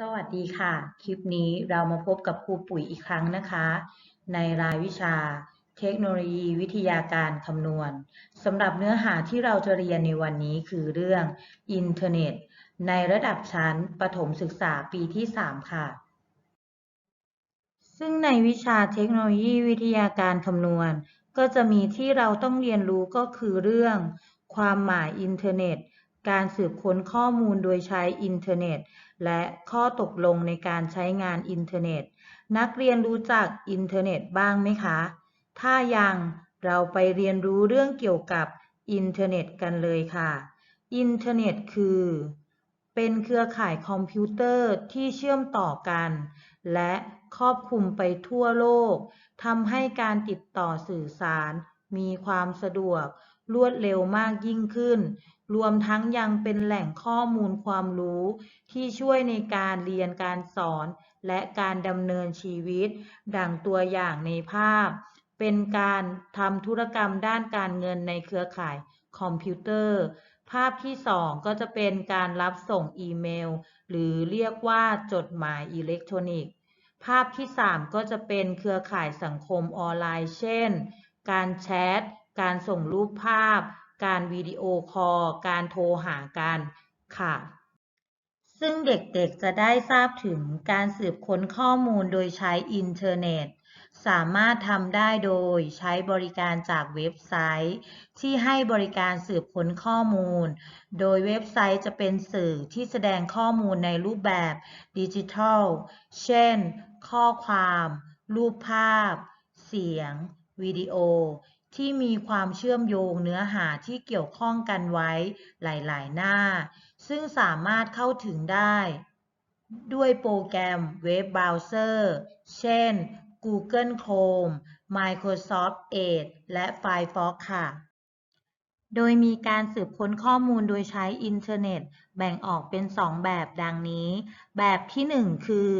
สวัสดีค่ะ คลิปนี้เรามาพบกับครูปุ๋ยอีกครั้งนะคะ ในรายวิชา เทคโนโลยีวิทยาการคำนวณสำหรับเนื้อหาที่เราจะเรียนในวันนี้คือเรื่องอินเทอร์เน็ต ในระดับชั้นประถมศึกษาปีที่ 3 ค่ะ ซึ่งในวิชาเทคโนโลยีวิทยาการคำนวณ ก็จะมีที่เราต้องเรียนรู้ก็คือเรื่อง ความหมายอินเทอร์เน็ต การสืบค้นข้อมูลโดยใช้อินเทอร์เน็ต และข้อตกลงในการใช้งานอินเทอร์เน็ต นักเรียนรู้จักอินเทอร์เน็ตบ้างไหมคะ ถ้ายังเราไปเรียนรู้เรื่องเกี่ยวกับอินเทอร์เน็ตกันเลยค่ะ อินเทอร์เน็ตคือ เป็นเครือข่ายคอมพิวเตอร์ที่เชื่อมต่อกัน และครอบคลุมไปทั่วโลกทำให้การติดต่อสื่อสารมีความสะดวก รวดเร็วมากยิ่งขึ้น รวมทั้งยังเป็นแหล่งข้อมูลความรู้ที่ช่วยในการเรียนการสอนและการดำเนินชีวิต ดังตัวอย่างในภาพ เป็นการทำธุรกรรมด้านการเงินในเครือข่ายคอมพิวเตอร์ ภาพที่สองก็จะเป็นการรับส่งอีเมล หรือเรียกว่าจดหมายอิเล็กทรอนิกส์ ภาพที่ 3 ก็จะเป็นเครือข่ายสังคมออนไลน์ เช่น การแชท การส่งรูปภาพ การวิดีโอคอล การโทรหากันค่ะ ซึ่งเด็กๆจะได้ทราบถึงการสืบค้นข้อมูลโดยใช้อินเทอร์เน็ต สามารถทำได้โดยใช้บริการจากเว็บไซต์ ที่ให้บริการสืบค้นข้อมูล โดยเว็บไซต์จะเป็นสื่อที่แสดงข้อมูลในรูปแบบดิจิทัล เช่น ข้อความ รูปภาพ เสียง วิดีโอ ที่มีความเชื่อมโยงเนื้อหาที่เกี่ยวข้องกันไว้หลาย ๆ หน้า ซึ่งสามารถเข้าถึงได้ ด้วยโปรแกรมเว็บเบราว์เซอร์ เช่น Google Chrome Microsoft Edge และ Firefox ค่ะ โดยมีการสืบค้นข้อมูลโดยใช้อินเทอร์เน็ต แบ่งออกเป็น 2 แบบดังนี้ แบบที่ 1 คือ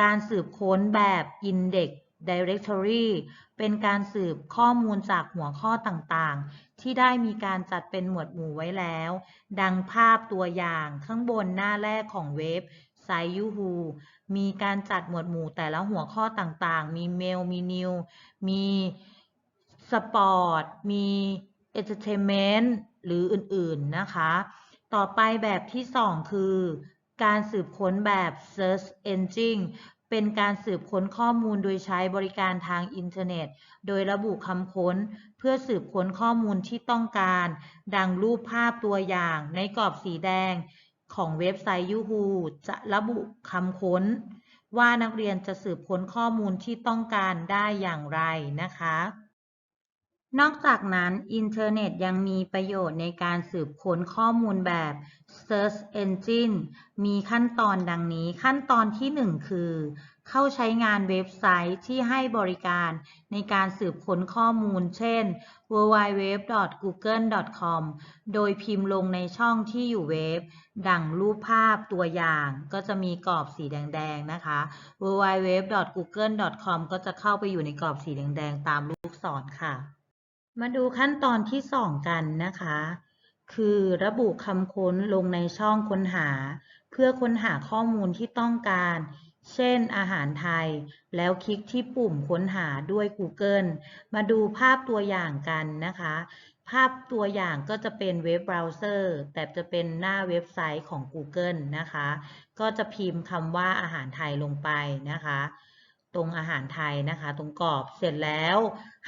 การสืบค้นแบบ Index Directory เป็นการสืบข้อมูลจากหัวข้อต่างๆ ที่ได้มีการจัดเป็นหมวดหมู่ไว้แล้ว ดังภาพตัวอย่างข้างบนหน้าแรกของเว็บไซต์ Yahoo มีการจัดหมวดหมู่แต่ละหัวข้อต่างๆ มีเมล มีนิว มีสปอร์ต มี Entertainment หรืออื่นๆ นะคะ ต่อไปแบบที่ 2 คือ การสืบค้นแบบ Search Engine เป็นการสืบค้นข้อมูลโดยใช้บริการทางอินเทอร์เน็ต โดยระบุคำค้น เพื่อสืบค้นข้อมูลที่ต้องการ ดังรูปภาพตัวอย่างในกรอบสีแดงของเว็บไซต์ Yahoo จะระบุคำค้น ว่านักเรียนจะสืบค้นข้อมูลที่ต้องการได้อย่างไรนะคะ นอกจากนั้น อินเทอร์เน็ตยังมีประโยชน์ในการสืบค้นข้อมูลแบบ Search Engine มีขั้นตอนดังนี้ ขั้นตอนที่ 1 คือ เข้าใช้งานเว็บไซต์ที่ให้บริการในการสืบค้นข้อมูล เช่น www.google.com โดยพิมพ์ลงในช่องที่อยู่เว็บ ดังรูปภาพตัวอย่าง ก็จะมีกรอบสีแดงๆ นะคะ www.google.com ก็จะเข้าไปอยู่ในกรอบสีแดงๆ ตามลูกศรค่ะ มาดูขั้นตอนที่ 2 กันนะคะ คือระบุคำค้นลงในช่องค้นหา เพื่อค้นหาข้อมูลที่ต้องการ เช่น อาหารไทย แล้วคลิกที่ปุ่มค้นหาด้วย Google มาดูภาพตัวอย่างกันนะคะ ภาพตัวอย่างก็จะเป็นเว็บเบราว์เซอร์ แต่จะเป็นหน้าเว็บไซต์ของ Google นะคะ ก็จะพิมพ์คำว่าอาหารไทยลงไปนะคะ ตรงอาหารไทยนะคะ ตรงกรอบเสร็จแล้ว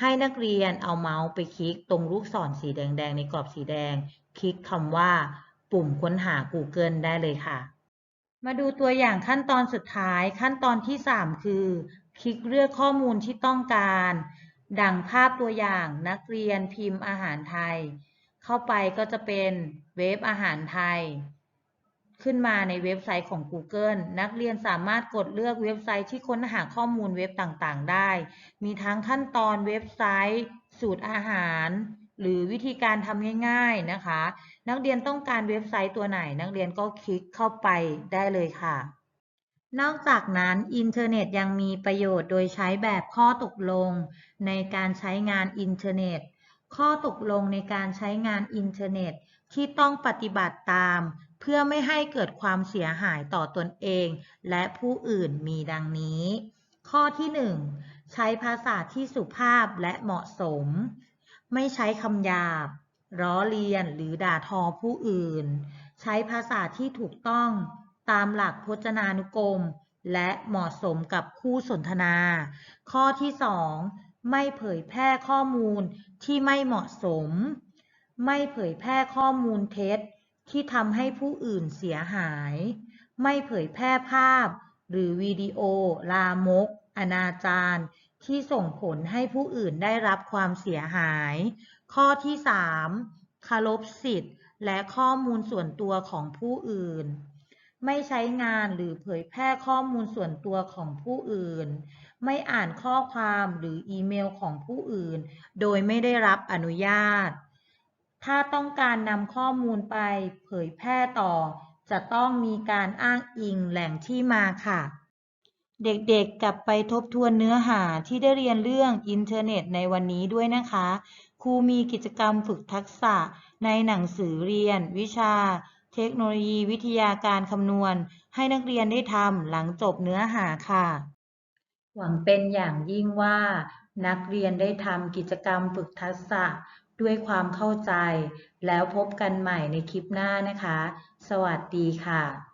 ให้นักเรียนเอาเมาส์ไปคลิกตรงลูกศรสีแดงๆในกรอบสีแดง คลิกคำว่า ปุ่มค้นหา Google ได้เลยค่ะ มาดูตัวอย่างขั้นตอนสุดท้ายขั้นตอนที่ 3 คือ คลิกเลือกข้อมูลที่ต้องการ ดังภาพตัวอย่างนักเรียนพิมพ์อาหารไทย เข้าไปก็จะเป็นเว็บอาหารไทย ขึ้นมาในเว็บไซต์ของ Google นักเรียนสามารถกดเลือกเว็บไซต์ที่ค้นหาข้อมูลเว็บต่างๆ ได้ มีทั้งขั้นตอนเว็บไซต์ สูตรอาหาร หรือวิธีการทำง่าย ๆนะคะ นักเรียนต้องการเว็บไซต์ตัวไหน นักเรียนก็คลิกเข้าไปได้เลยค่ะ นอกจากนั้นอินเทอร์เน็ตยังมีประโยชน์โดยใช้แบบข้อตกลง ในการใช้งานอินเทอร์เน็ต ข้อตกลงในการใช้งานอินเทอร์เน็ตที่ต้องปฏิบัติตาม เพื่อไม่ให้เกิดความเสียหายต่อตนเอง และผู้อื่นมีดังนี้ ข้อที่ 1 ใช้ภาษาที่สุภาพและเหมาะสม ไม่ใช้คำหยาบล้อเลียนหรือด่าทอผู้อื่น ใช้ภาษาที่ถูกต้องตามหลักพจนานุกรม และเหมาะสมกับคู่สนทนา ข้อที่ 2 ไม่เผยแพร่ข้อมูลที่ไม่เหมาะสม ไม่เผยแพร่ข้อมูลเท็จ ที่ทำให้ผู้อื่นเสียหาย ไม่เผยแพร่ภาพ หรือวิดีโอ ลามก อนาจารที่ส่งผลให้ผู้อื่นได้รับความเสียหาย ข้อที่ 3 คารพสิทธิ์ และข้อมูลส่วนตัวของผู้อื่น ไม่ใช้งานหรือเผยแพร่ข้อมูลส่วนตัวของผู้อื่น ไม่อ่านข้อความหรืออีเมลของผู้อื่น โดยไม่ได้รับอนุญาต ถ้าต้องการนำข้อมูลไปเผยแพร่ต่อ จะต้องมีการอ้างอิงแหล่งที่มาค่ะ เด็กๆ กลับไปทบทวนเนื้อหาที่ได้เรียนเรื่องอินเทอร์เน็ตในวันนี้ด้วยนะคะ ครูมีกิจกรรมฝึกทักษะในหนังสือเรียน วิชา เทคโนโลยีวิทยาการคำนวณ ให้นักเรียนได้ทำหลังจบเนื้อหาค่ะ หวังเป็นอย่างยิ่งว่า นักเรียนได้ทำกิจกรรมฝึกทักษะ ด้วยความเข้าใจ แล้วพบกันใหม่ในคลิปหน้านะคะ สวัสดีค่ะ